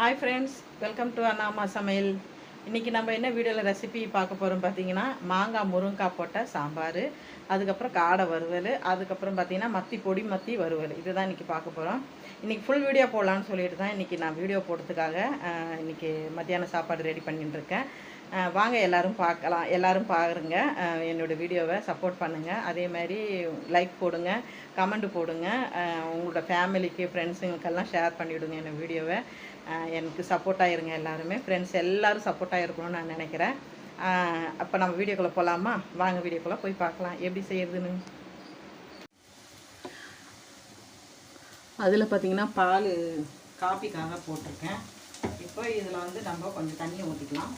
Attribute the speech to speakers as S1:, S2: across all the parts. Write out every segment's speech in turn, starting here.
S1: Hi friends welcome to Annama சமையல் இன்றைக்கி நம்ம என்ன வீடியோவில் ரெசிபி பார்க்க போகிறோம் பார்த்தீங்கன்னா மாங்காய் முருங்காய் போட்ட சாம்பார் அதுக்கப்புறம் காடை வறுவல் அதுக்கப்புறம் பார்த்தீங்கன்னா மத்தி பொடி மத்தி வறுவல். இதுதான் இன்றைக்கி பார்க்க போகிறோம் இன்றைக்கி ஃபுல் வீடியோ போடலான்னு சொல்லிட்டு தான் இன்றைக்கி நான் வீடியோ போடுறதுக்காக இன்றைக்கி மத்தியானம் சாப்பாடு ரெடி பண்ணிட்டு இருக்கேன். வாங்க எல்லாரும் பார்க்கலாம். எல்லோரும் பாருங்க. என்னோடய வீடியோவை சப்போர்ட் பண்ணுங்கள் அதே மாதிரி லைக் போடுங்க கமெண்ட் போடுங்க. உங்களோட ஃபேமிலிக்கு ஃப்ரெண்ட்ஸுங்களுக்கெல்லாம் ஷேர் பண்ணிவிடுங்க என்னோடய வீடியோவை. எனக்கு சப்போர்ட் ஆகிருங்க எல்லாருமே. ஃப்ரெண்ட்ஸ் எல்லாரும் சப்போர்ட் ஆகிருக்கணும்னு நான் நினைக்கிறேன். அப்போ நம்ம வீடியோக்குள்ளே போகலாமா வாங்க வீடியோக்குள்ளே போய் பார்க்கலாம். எப்படி செய்யறதுன்னு அதில் பார்த்தீங்கன்னா பால் காப்பிக்காக போட்டிருக்கேன். இப்போ இதில் வந்து நம்ம கொஞ்சம் தண்ணியை ஊற்றிக்கலாம்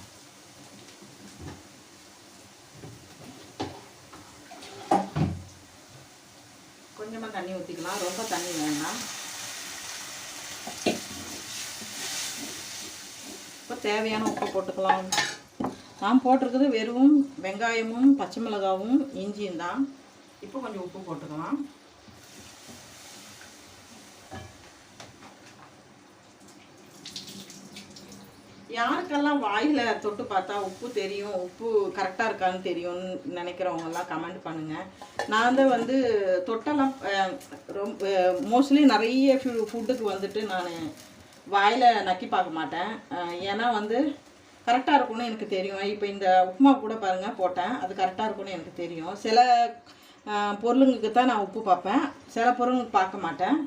S1: கொஞ்சமாக தண்ணி ஊற்றிக்கலாம் ரொம்ப தண்ணி வேண்டாம். தேவையான உப்பு போட்டுக்கலாம். நான் போட்டிருக்கிறது வெறும் வெங்காயமும் பச்சை மிளகாவும் இஞ்சியும் தான். இப்போ கொஞ்சம் உப்பு போட்டுக்கலாம். யாருக்கெல்லாம் வாயில் தொட்டு பார்த்தா உப்பு தெரியும் உப்பு கரெக்டாக இருக்கான்னு தெரியும்னு நினைக்கிறவங்கெல்லாம் கமெண்ட் பண்ணுங்கள் நான் வந்து வந்து தொட்டெல்லாம் ரொம்ப மோஸ்ட்லி நிறைய ஃபுட்டுக்கு வந்துட்டு நான் வாயில் நக்கி பார்க்க மாட்டேன். ஏன்னா வந்து கரெக்டாக இருக்கும்னு எனக்கு தெரியும். இப்போ இந்த உப்புமா கூட பாருங்கள் போட்டேன். அது கரெக்டாக இருக்கும்னு எனக்கு தெரியும். சில பொருளுங்களுக்கு தான் நான் உப்பு பார்ப்பேன். சில பொருளுங்களுக்கு பார்க்க மாட்டேன்.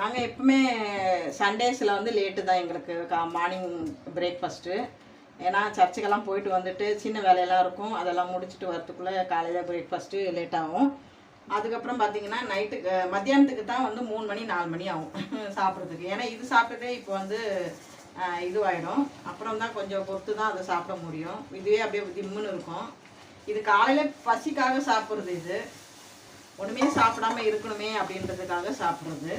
S1: நாங்கள் எப்பவுமே சண்டேஸில் வந்து லேட்டு தான் எங்களுக்கு கா மார்னிங் பிரேக்ஃபாஸ்ட்டு ஏன்னா சர்ச்சுக்கெல்லாம் போயிட்டு வந்துட்டு சின்ன வேலையெல்லாம் இருக்கும். அதெல்லாம் முடிச்சுட்டு வரத்துக்குள்ளே காலையில் பிரேக்ஃபாஸ்ட்டு லேட் ஆகும். அதுக்கப்புறம் பார்த்தீங்கன்னா நைட்டுக்கு மத்தியானத்துக்கு தான் வந்து மூணு மணி நாலு மணி ஆகும் சாப்பிட்றதுக்கு. ஏன்னா இது சாப்பிட்டதே இப்போ வந்து இதுவாயிடும். அப்புறம் தான் கொஞ்சம் பொறுத்து தான் அதை சாப்பிட முடியும். இதுவே அப்படியே திம்முன்னு இருக்கும். இது காலையில் பசிக்காக சாப்பிட்றது இது. ஒன்றுமே சாப்பிடாம இருக்கணுமே அப்படின்றதுக்காக சாப்பிட்றது.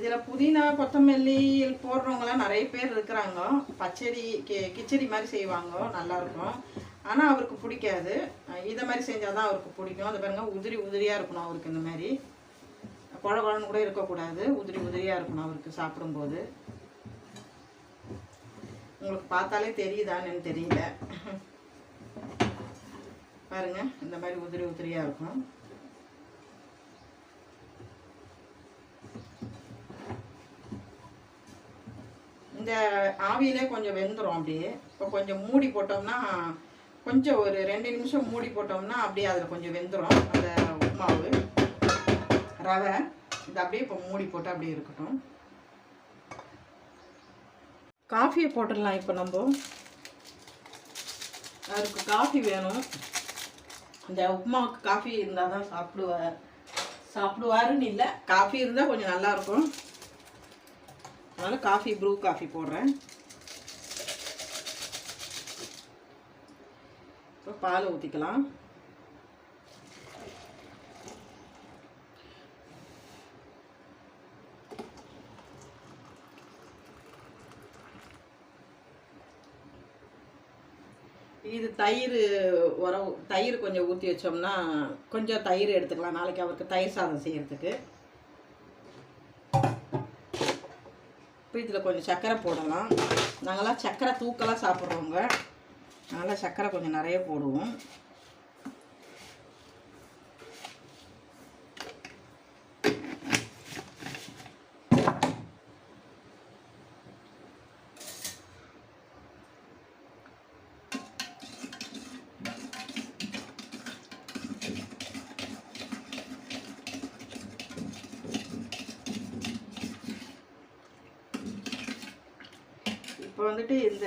S1: இதில் புதினா கொத்தமல்லி போடுறவங்களாம் நிறைய பேர் இருக்கிறாங்க. பச்சடி கி கிச்சடி மாதிரி செய்வாங்க. நல்லாயிருக்கும் ஆனால் அவருக்கு பிடிக்காது. இதை மாதிரி செஞ்சால் தான் அவருக்கு பிடிக்கும். அது பாருங்கள் உதிரி உதிரியாக இருக்கணும் அவருக்கு இந்த மாதிரி. குழ குழன்னு கூட இருக்கக்கூடாது. உதிரி உதிரியாக இருக்கணும் அவருக்கு சாப்பிடும்போது. உங்களுக்கு பார்த்தாலே தெரியுதான்னு தெரியல. பாருங்க இந்த மாதிரி உதிரி உதிரியாக இருக்கும். இந்த ஆவியிலே கொஞ்சம் வெந்துடும் அப்படியே. இப்போ கொஞ்சம் மூடி போட்டோம்னா கொஞ்சம் ஒரு ரெண்டு நிமிஷம் மூடி போட்டோம்னா அப்படியே அதில் கொஞ்சம் வெந்துடும் அந்த உப்புமாவு. ரவை. இது அப்படியே இப்போ மூடி போட்டு அப்படியே இருக்கட்டும். காஃபியை போட்டுடலாம் இப்போ நம்ம. அதுக்கு காஃபி வேணும். இந்த உப்புமாவுக்கு காஃபி இருந்தால் தான் சாப்பிடுவார் சாப்பிடுவாருன்னு இல்லை காஃபி இருந்தால் கொஞ்சம் நல்லாயிருக்கும் அதனால் காஃபி ப்ரூ காஃபி போடுறேன். இப்போ பால் ஊற்றிக்கலாம் இது தயிர் உரம் தயிர் கொஞ்சம் ஊற்றி வச்சோம்னா கொஞ்சம் தயிர் எடுத்துக்கலாம். நாளைக்கு அவருக்கு தயிர் சாதம் செய்யறதுக்கு. இப்போ இதில் கொஞ்சம் சர்க்கரை போடலாம். நாங்களாம் சர்க்கரை தூக்கலாக சாப்பிட்றவங்க. அதனால் சர்க்கரை கொஞ்சம் நிறைய போடுவோம். இப்போ வந்துட்டு இந்த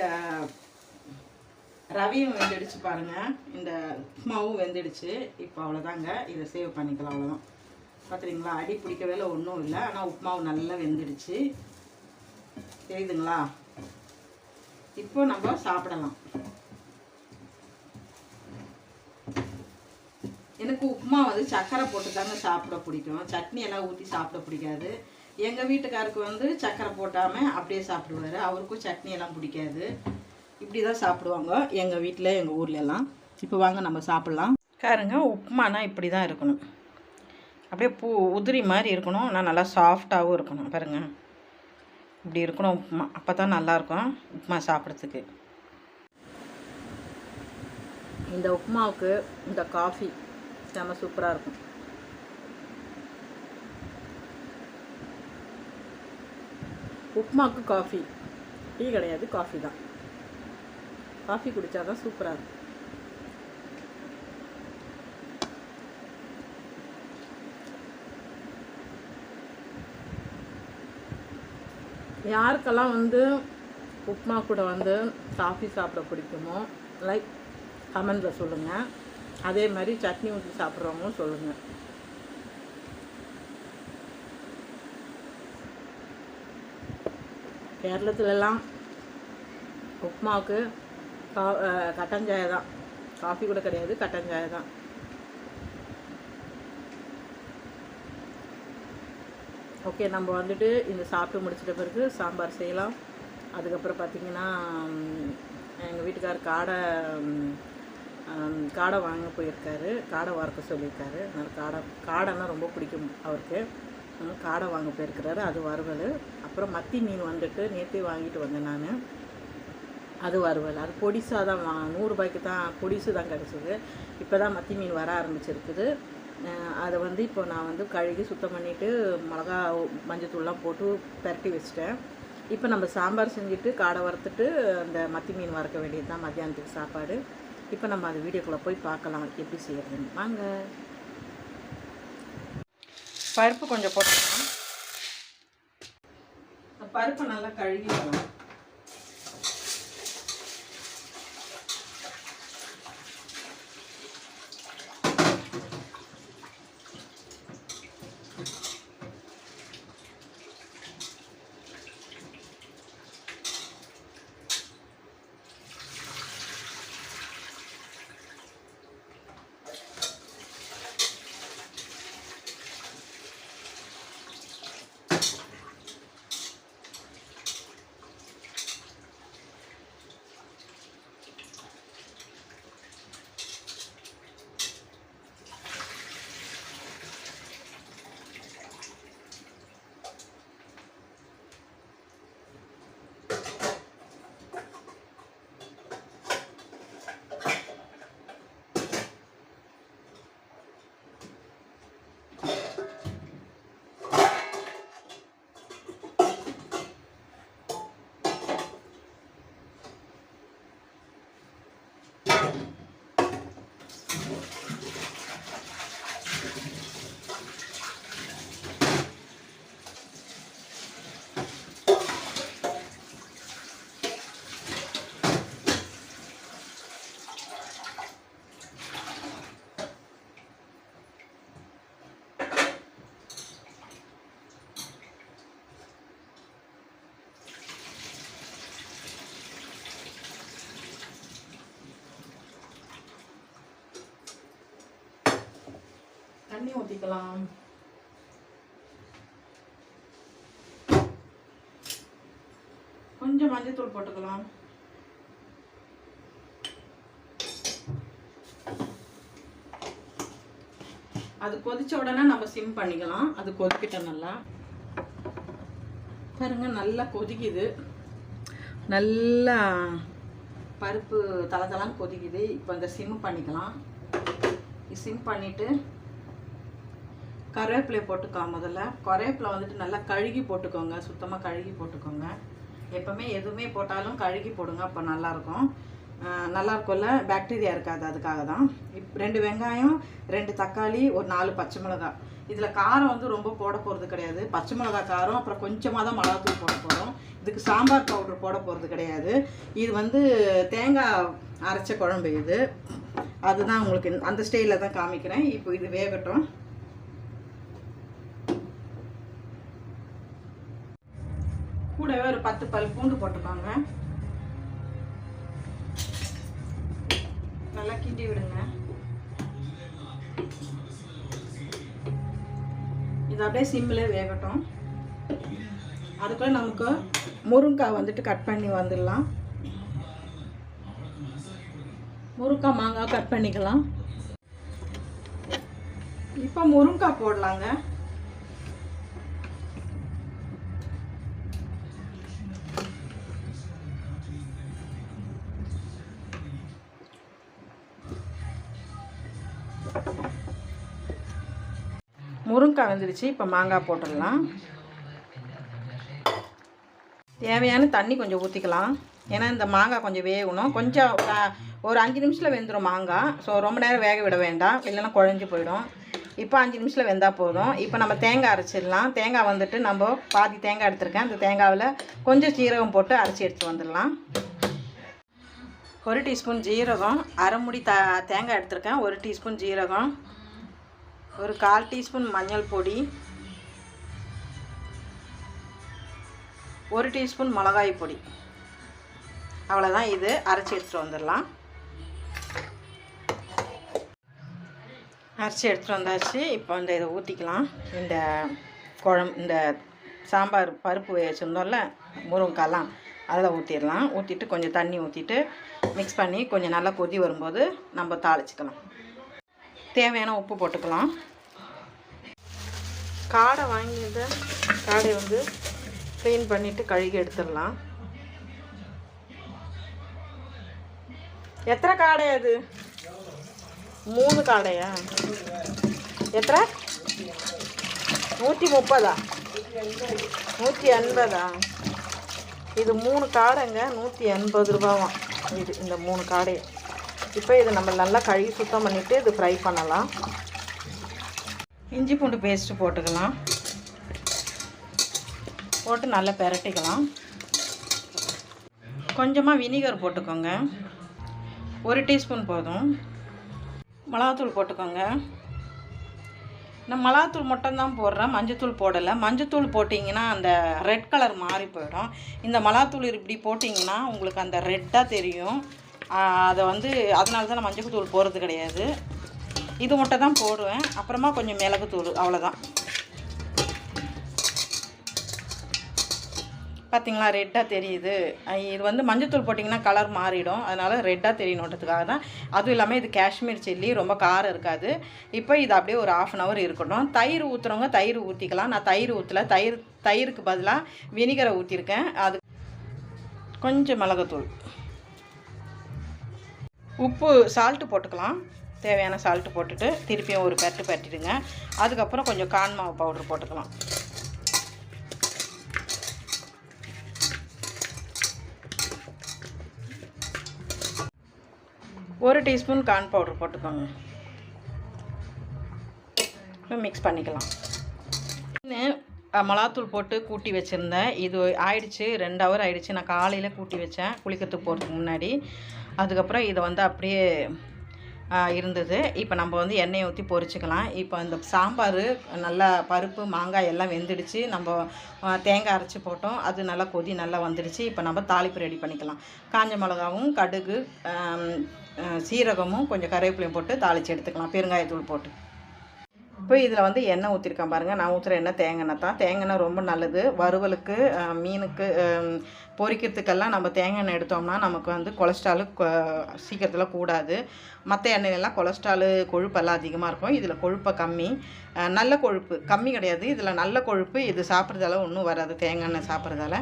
S1: ரவியும் வெந்துடுச்சு பாருங்க. இந்த உப்புமாவும் வெந்துடுச்சு. இப்போ அவ்வளோதாங்க இதை சேவ் பண்ணிக்கலாம் அவ்வளோதான் பார்த்துறீங்களா அடி பிடிக்கவே ஒன்றும் இல்லை. ஆனால் உப்புமாவு நல்லா வெந்துடுச்சு. தெரியுதுங்களா? இப்போ நம்ம சாப்பிடலாம். எனக்கு உப்புமா வந்து சக்கரை போட்டு தாங்க சாப்பிட பிடிக்கும். சட்னி எல்லாம் ஊற்றி சாப்பிட பிடிக்காது. எங்கள் வீட்டுக்காருக்கு வந்து சக்கரை போட்டாமல் அப்படியே சாப்பிடுவாரு. அவருக்கும் சட்னி எல்லாம் பிடிக்காது. இப்படி தான் சாப்பிடுவாங்க எங்கள் வீட்டில் எங்கள் ஊர்லெல்லாம் இப்போ வாங்க நம்ம சாப்பிட்லாம். பாருங்க உப்புமானா இப்படி தான் இருக்கணும். அப்படியே பூ உதிரி மாதிரி இருக்கணும். ஆனால் நல்லா சாஃப்டாகவும் இருக்கணும். பாருங்க. இப்படி இருக்கணும் உப்புமா. அப்போ தான் நல்லாயிருக்கும் உப்புமா சாப்பிட்றதுக்கு. இந்த உப்புமாவுக்கு இந்த காஃபி செம்ம சூப்பராக இருக்கும். உப்புமாவுக்கு காஃபி டீ கிடையாது காஃபி தான். காஃபி குடித்தா தான் சூப்பராக இருக்கும். யாருக்கெல்லாம் வந்து உப்புமா கூட வந்து காஃபி சாப்பிட பிடிக்குமோ லைக் கமெண்டில் சொல்லுங்கள் அதே மாதிரி சட்னி ஊற்றி சாப்பிட்றவங்களும் சொல்லுங்கள் கேரளத்துலலாம் உப்புமாவுக்கு கா கட்டஞ்சாய தான் காஃபி கூட கிடையாது கட்டஞ்சாய தான் ஓகே நம்ம வந்துட்டு இந்த சாப்பிட்டு முடிச்சிட்ட பிறகு சாம்பார் செய்யலாம். அதுக்கப்புறம் பார்த்திங்கன்னா எங்கள் வீட்டுக்கார் காடை காடை வாங்க போயிருக்காரு. காடை வறுக்க சொல்லியிருக்காரு. அதனால் காடை காடைன்னா ரொம்ப பிடிக்கும் அவருக்கு. காடை வாங்க போயிருக்கிறாரு. அது வறுவல் அப்புறம் மத்தி மீன் வந்துட்டு நேற்றே வாங்கிட்டு வந்தேன் நான். அது வறுவல் அது பொடிசாக தான் வா நூறுரூபாய்க்கு தான் பொடிசு தான் கிடச்சிது. இப்போ தான் மத்தி மீன் வர ஆரம்பிச்சிருக்குது. அதை வந்து இப்போ நான் வந்து கழுகி சுத்தம் பண்ணிவிட்டு மிளகா மஞ்சத்தூள்லாம் போட்டு பரட்டி வச்சிட்டேன். இப்போ நம்ம சாம்பார் செஞ்சுட்டு காடை வறுத்துட்டு அந்த மத்தி மீன் வறுக்க வேண்டியது தான் மத்தியானத்துக்கு சாப்பாடு. இப்போ நம்ம அது வீடியோக்குள்ளே போய் பார்க்கலாம். எப்படி செய்யறதுன்னு. வாங்க. பருப்பு கொஞ்சம் போட்டுக்கலாம். பருப்பு நல்லா கழுகிக்கலாம் தண்ணி ஊற்றிக்கலாம் கொஞ்சம் மஞ்சத்தூள் போட்டுக்கலாம். அது கொதிச்ச உடனே நம்ம சிம் பண்ணிக்கலாம். அது கொதிக்கிட்டோம் நல்லா. பாருங்க நல்லா கொதிக்குது. நல்லா பருப்பு தலை தலான்னு கொதிக்குது. இப்போ இந்த சிம் பண்ணிக்கலாம். சிம் பண்ணிவிட்டு கருவேப்பிலை போட்டுக்கோ முதல்ல. கருவேப்பிலை வந்துட்டு நல்லா கழுகி போட்டுக்கோங்க. சுத்தமாக கழுகி போட்டுக்கோங்க. எப்போவுமே எதுவுமே போட்டாலும் கழுகி போடுங்க அப்போ நல்லாயிருக்கும். நல்லா இருக்கும்ல பாக்டீரியா இருக்காது அதுக்காக தான். இப் ரெண்டு வெங்காயம் ரெண்டு தக்காளி ஒரு நாலு பச்சை மிளகாய் இதில் காரம் வந்து ரொம்ப போட போகிறது கிடையாது. பச்சை மிளகாய் காரம் அப்புறம் கொஞ்சமாக தான் மிளகாத்தூள் போட போகிறோம் இதுக்கு சாம்பார் பவுடர் போட போகிறது கிடையாது. இது வந்து தேங்காய் அரைச்ச குழம்பு இது. அதுதான் உங்களுக்கு அந்த ஸ்டைலில் தான் காமிக்கிறேன். இப்போ இது வேகட்டும். கூடவே ஒரு பத்து பல் பூண்டு போட்டுக்கோங்க. நல்லா கிண்டி விடுங்க. இது அப்படியே சிம்மில் வேகட்டும். அதுக்குள்ளே நமக்கு முருங்காய் வந்துட்டு கட் பண்ணி வந்துடலாம். முருங்காய் மாங்காய் கட் பண்ணிக்கலாம். இப்போ முருங்காய் போடலாங்க. வந்துடுச்சு இப்போ மாங்காய் போட்டுடலாம். தேவையான தண்ணி கொஞ்சம் ஊற்றிக்கலாம் ஏன்னா இந்த மாங்காய் கொஞ்சம் வேகணும். கொஞ்சம் ஒரு- அஞ்சு நிமிஷத்தில் வெந்துடும் மாங்காய். ஸோ ரொம்ப நேரம் வேக விட வேண்டாம். இல்லைன்னா குழஞ்சி போயிடும். இப்போ அஞ்சு நிமிஷத்தில் வெந்தால் போதும். இப்போ நம்ம தேங்காய் அரைச்சிடலாம். தேங்காய் வந்துட்டு நம்ம பாதி தேங்காய் எடுத்துருக்கேன். அந்த தேங்காவில் கொஞ்சம் சீரகம் போட்டு அரைச்சி எடுத்து வந்துடலாம். ஒரு டீஸ்பூன் ஜீரகம். அரை முடி த தேங்காய் எடுத்திருக்கேன். ஒரு டீஸ்பூன் ஜீரகம். ஒரு கால் டீஸ்பூன் மஞ்சள் பொடி. ஒரு டீஸ்பூன் மிளகாய் பொடி. அவ்வளோதான் இது. அரைச்சி எடுத்துகிட்டு வந்துடலாம். அரைச்சி எடுத்துகிட்டு வந்தாச்சு. இப்போ இந்த இதை ஊற்றிக்கலாம் இந்த குழம் இந்த சாம்பார் பருப்பு வச்சுருந்தோம்ல முருங்கைக்காலாம் அதில் ஊற்றிடலாம் ஊற்றிட்டு கொஞ்சம் தண்ணி ஊற்றிட்டு மிக்ஸ் பண்ணி கொஞ்சம் நல்லா கொதி வரும்போது நம்ம தாளிச்சிக்கலாம். தேவையான உப்பு போட்டுக்கலாம். காடை வாங்கிட்டு காடை வந்து க்ளீன் பண்ணிவிட்டு கழுகி எடுத்துடலாம். எத்தனை காடை அது? மூணு காடையா? எத்தனை? நூற்றி முப்பதா? நூற்றி எண்பதா? இது மூணு காடைங்க நூற்றி எண்பது ரூபாவாம் இது இந்த மூணு காடை இப்போ இதை நம்ம நல்லா கழுவி சுத்தம் பண்ணிவிட்டு இது ஃப்ரை பண்ணலாம். இஞ்சி பூண்டு பேஸ்ட்டு போட்டுக்கலாம். போட்டு நல்லா பெரட்டிக்கலாம். கொஞ்சமாக வினிகர் போட்டுக்கோங்க. ஒரு டீஸ்பூன் போதும். மிளகாத்தூள் போட்டுக்கோங்க. நான் மிளகாத்தூள் மட்டும்தான் போடுறேன். மஞ்சத்தூள் போடலை. மஞ்சத்தூள் போட்டிங்கன்னா அந்த ரெட் கலர் மாறி போயிடும். இந்த மிளகாத்தூள் இப்படி போட்டிங்கன்னா உங்களுக்கு அந்த ரெட்டாக தெரியும். அதை வந்து அதனால தான் நான் மஞ்சள் தூள் போடுறது கிடையாது. இது மட்டும் தான் போடுவேன். அப்புறமா கொஞ்சம் மிளகுத்தூள் அவ்வளோதான் பார்த்தீங்களா ரெட்டாக தெரியுது. இது வந்து மஞ்சத்தூள் போட்டிங்கன்னா கலர் மாறிடும். அதனால் ரெட்டாக தெரியணுன்றதுக்காக தான். அதுவும் இல்லாமல் இது காஷ்மீர் சில்லி ரொம்ப காரம் இருக்காது. இப்போ இது அப்படியே ஒரு ஆஃப் அன் ஹவர் இருக்கட்டும். தயிர் ஊற்றுறவங்க தயிர் ஊற்றிக்கலாம் நான் தயிர் ஊற்றல தயிர் தயிருக்கு பதிலாக வினிகரை ஊற்றிருக்கேன் அது கொஞ்சம் மிளகுத்தூள். உப்பு சால்ட்டு போட்டுக்கலாம். தேவையான சால்ட்டு போட்டுட்டு திருப்பியும் ஒரு பெரட்டு பெரட்டிடுங்க. அதுக்கப்புறம் கொஞ்சம் கான் மாவு பவுடர் போட்டுக்கலாம். ஒரு டீஸ்பூன் கார்ன் பவுடர் போட்டுக்கோங்க. மிக்ஸ் பண்ணிக்கலாம். மிளகாத்தூள் போட்டு கூட்டி வச்சுருந்தேன். இது ஆயிடுச்சு ரெண்டு ஹவர் ஆயிடுச்சு. நான் காலையில் கூட்டி வச்சேன். குளிக்கிறதுக்கு போகிறதுக்கு முன்னாடி. அதுக்கப்புறம் இதை வந்து அப்படியே இருந்தது. இப்போ நம்ம வந்து எண்ணெயை ஊற்றி பொரிச்சுக்கலாம். இப்போ இந்த சாம்பார் நல்லா பருப்பு மாங்காய் எல்லாம் வெந்துடுச்சு. நம்ம தேங்காய் அரைச்சி போட்டோம். அது நல்லா கொதி நல்லா வந்துடுச்சு. இப்போ நம்ம தாளிப்பு ரெடி பண்ணிக்கலாம். காஞ்ச மிளகாவும் கடுகு சீரகமும் கொஞ்சம் கருவேப்பிலையும் போட்டு தாளித்து எடுத்துக்கலாம். பெருங்காயத்தூள் போட்டு. இப்போ இதில் வந்து எண்ணெய் ஊற்றிருக்கேன் பாருங்கள் நான் ஊற்றுற எண்ணெய் தேங்காய் எண்ணெய் தான். தேங்காய் எண்ணெய் ரொம்ப நல்லது. வறுவலுக்கு மீனுக்கு பொறிக்கிறதுக்கெல்லாம் பொரிக்கிறதுக்கெல்லாம் நம்ம தேங்காய் எண்ணெய் எடுத்தோம்னா நமக்கு வந்து கொலஸ்ட்ராலு சீக்கிரத்தில் கூடாது. மற்ற எண்ணெயிலெல்லாம் கொலஸ்ட்ராலு கொழுப்பெல்லாம் அதிகமாக இருக்கும். இதில் கொழுப்பை கம்மி. நல்ல கொழுப்பு. கம்மி கிடையாது. இதில் நல்ல கொழுப்பு. இது சாப்பிட்றதால ஒன்றும் வராது. தேங்காய் எண்ணெய் சாப்பிட்றதால.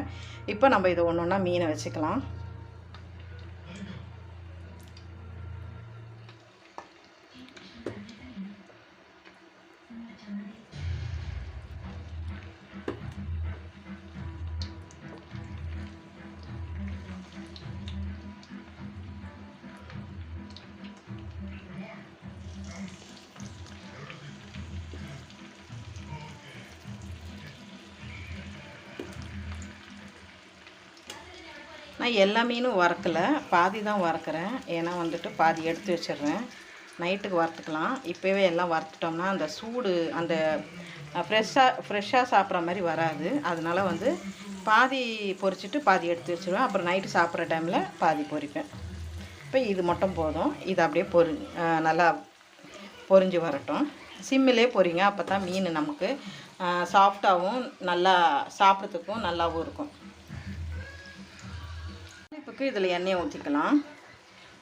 S1: இப்போ நம்ம இதை ஒன்று ஒன்றா மீனை வச்சுக்கலாம். நான் எல்லா மீனும் வறுக்கல. பாதி தான் வறுக்கிறேன். ஏன்னா வந்துட்டு பாதி எடுத்து வச்சிடுறேன். நைட்டுக்கு வறுத்துக்கலாம். இப்போவே எல்லாம் வறுத்துட்டோம்னா அந்த சூடு அந்த ஃப்ரெஷ்ஷாக ஃப்ரெஷ்ஷாக சாப்பிட்ற மாதிரி வராது. அதனால் வந்து பாதி பொரிச்சிட்டு பாதி எடுத்து வச்சுருவேன். அப்புறம் நைட்டு சாப்பிட்ற டைமில் பாதி பொரிப்பேன் இப்போ இது மட்டும் போதும். இது அப்படியே பொரி நல்லா பொரிஞ்சு வரட்டும். சிம்மிலே பொரிங்க. அப்போ தான் மீன் நமக்கு சாஃப்டாகவும் நல்லா சாப்பிட்றதுக்கும் நல்லாவும் இருக்கும். தாளிப்புக்கு இதில் எண்ணெயை ஊற்றிக்கலாம்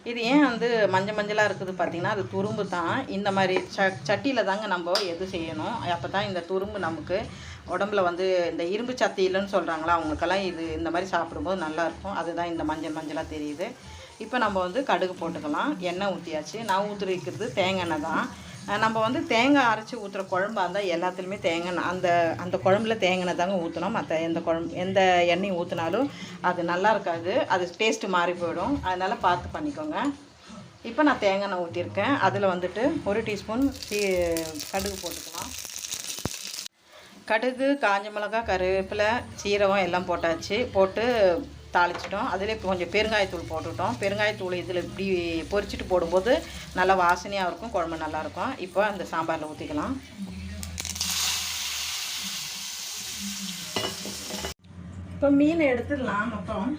S1: இது ஏன் வந்து மஞ்சள் மஞ்சளாக இருக்குது பார்த்தீங்கன்னா அது துரும்பு தான். இந்த மாதிரி ச சட்டியில் தாங்க நம்ம எது செய்யணும்? அப்போ தான் இந்த துரும்பு நமக்கு உடம்புல வந்து இந்த இரும்பு சத்து இல்லைன்னு சொல்கிறாங்களா அவங்களுக்கெல்லாம் இது இந்த மாதிரி சாப்பிடும்போது நல்லாயிருக்கும் அதுதான் இந்த மஞ்சள் மஞ்சளாக தெரியுது. இப்போ நம்ம வந்து கடுகு போட்டுக்கலாம். எண்ணெய் ஊற்றியாச்சு நான் ஊற்றுறது தேங்காய் எண்ணெய் தான். நம்ம வந்து தேங்காய் அரைச்சி ஊற்றுற குழம்பா இருந்தால் எல்லாத்துலேயுமே தேங்காய் எண்ணெய் அந்த அந்த குழம்புல தேங்காய் எண்ணெய் தாங்க ஊற்றணும் மற்ற எந்த குழம்பு எந்த எண்ணெய் ஊற்றினாலும் அது நல்லா இருக்காது. அது டேஸ்ட்டு மாறி போயிடும். அதனால் பார்த்து பண்ணிக்கோங்க. இப்போ நான் தேங்காய் எண்ணெய் ஊற்றிருக்கேன் அதில் வந்துட்டு ஒரு டீஸ்பூன் சீ கடுகு போட்டுக்கலாம். கடுகு காஞ்ச மிளகா கருவேப்பிலை சீரகம் எல்லாம் போட்டாச்சு. போட்டு தாளிச்சிட்டோம். அதிலே இப்போ கொஞ்சம் பெருங்காயத்தூள் போட்டுவிட்டோம் பெருங்காயத்தூள் இதில் இப்படி பொரிச்சிட்டு போடும்போது நல்லா வாசனையாக இருக்கும் குழம்பு நல்லாயிருக்கும் இப்போ அந்த சாம்பாரில் ஊற்றிக்கலாம் இப்போ மீன் எடுத்துடலாம் மொத்தம்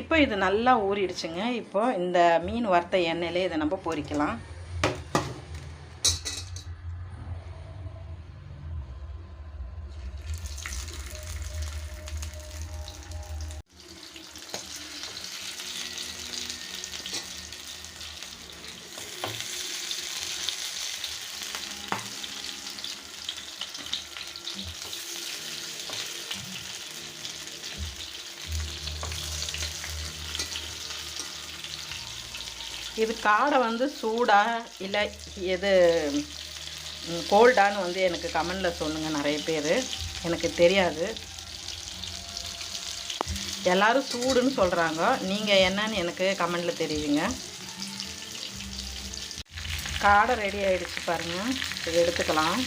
S1: இப்போ இது நல்லா ஊறிடுச்சுங்க. இப்போ இந்த மீன் வறுத்த எண்ணெயிலே இதை நம்ம பொரிக்கலாம். இது காடை வந்து சூடாக இல்லை எது கோல்டான்னு வந்து எனக்கு கமெண்டில் சொல்லுங்கள் நிறைய பேர். எனக்கு தெரியாது. எல்லோரும் சூடுன்னு சொல்கிறாங்க நீங்கள் என்னன்னு எனக்கு கமெண்டில் தெரியுங்க காடை ரெடி ஆகிடுச்சு பாருங்கள் இதை எடுத்துக்கலாம்.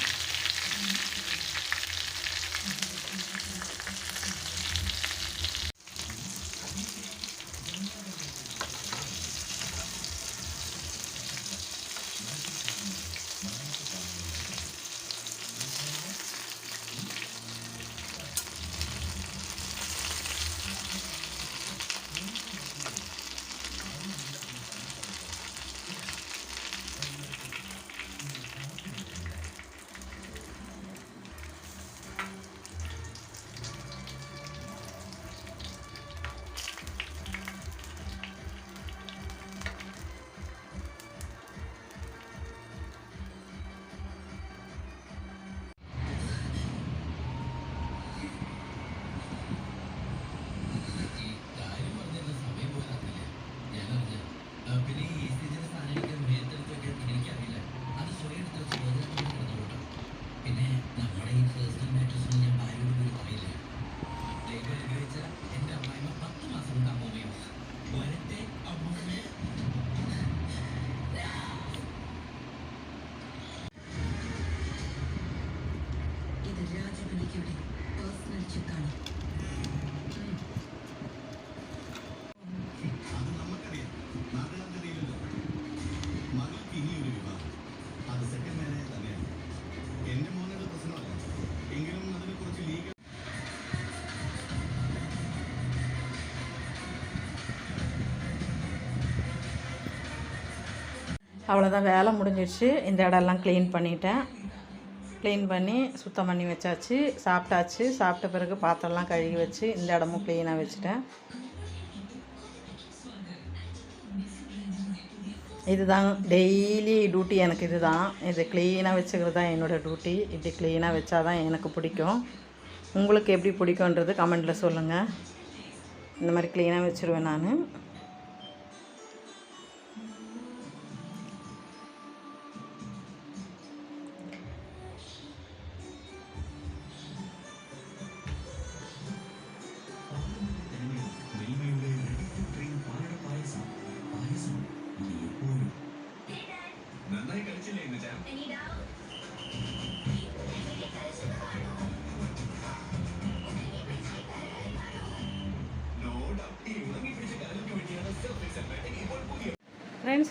S1: அவ்வளோதான் வேலை முடிஞ்சிடுச்சு இந்த இடம்லாம் க்ளீன் பண்ணிட்டேன். க்ளீன் பண்ணி சுத்தம் பண்ணி வச்சாச்சு. சாப்பிட்டாச்சு. சாப்பிட்ட பிறகு பாத்திரம்லாம் கழுகி வச்சு இந்த இடமும் க்ளீனாக வச்சுட்டேன். இதுதான் டெய்லி டியூட்டி எனக்கு இதுதான். இது க்ளீனாக வச்சுக்கிறது தான் என்னோடய டியூட்டி இப்படி க்ளீனாக வச்சா தான் எனக்கு பிடிக்கும். உங்களுக்கு எப்படி பிடிக்குன்றது கமெண்டில் சொல்லுங்கள் இந்த மாதிரி க்ளீனாக வச்சுருவேன் நான்.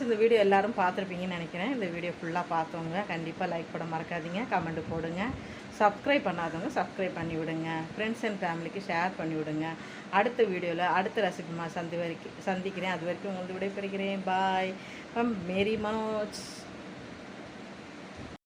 S1: இந்த வீடியோ எல்லாரும் பார்த்துருப்பீங்கன்னு நினைக்கிறேன். இந்த வீடியோ ஃபுல்லாக பார்த்தவங்க கண்டிப்பாக லைக் பண்ண மறக்காதீங்க. கமெண்ட் போடுங்க. சப்ஸ்கிரைப் பண்ணாதவங்க சப்ஸ்கிரைப் பண்ணி விடுங்க. ஃப்ரெண்ட்ஸ் அண்ட் ஃபேமிலிக்கு ஷேர் பண்ணி விடுங்க. அடுத்த வீடியோவில் அடுத்த ரெசிபிமா சந்தி வரைக்கும் சந்திக்கிறேன். அது வரைக்கும் உங்களுக்கு விடைபெறுகிறேன். பாய் மேரி மனோஜ்